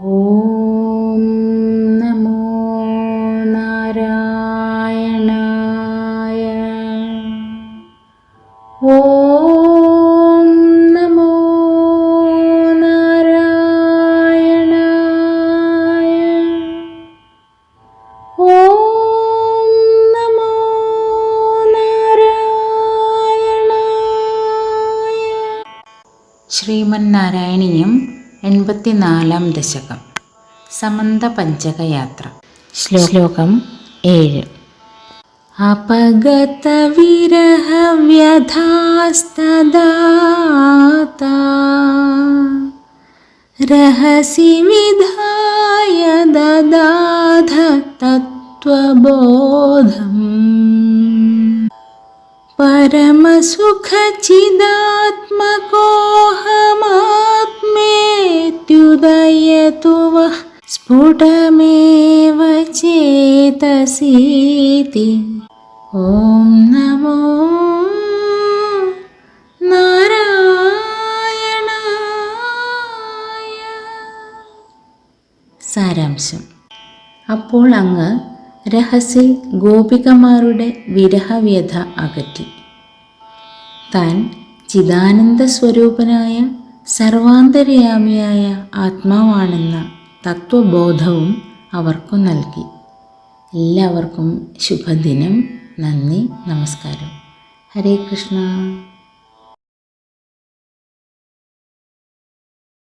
ഓം നമോ നാരായണായ. ഓം നമോ നാരായണായ. ഓം നമോ നാരായണായ. ശ്രീമന്നാരായണീയം എൺപത്തിനാലാം ദശകം സമന്ത പഞ്ചകയാത്ര ശ്ലോകം ഏഴ് അപഗതവിരഹവ്യഥാസ്തദാത रहसि विधाय ददाध तत्त्वबोधम् परमसुखचिदात्मकोऽहमात्मेत्युदयतु स्फुटमेव चेतसीति ॐ नमो നാരായണായ സാരാംശം അപ്പോൾ അങ്ങ് രഹസ്യൽ ഗോപികമാരുടെ വിരഹവ്യഥ അകറ്റി താൻ ചിദാനന്ദ സ്വരൂപനായ സർവാന്തര്യാമിയായ ആത്മാവാണെന്ന തത്വബോധവും അവർക്കു നൽകി. എല്ലാവർക്കും ശുഭദിനം. നന്ദി. നമസ്കാരം. ഹരേ കൃഷ്ണ.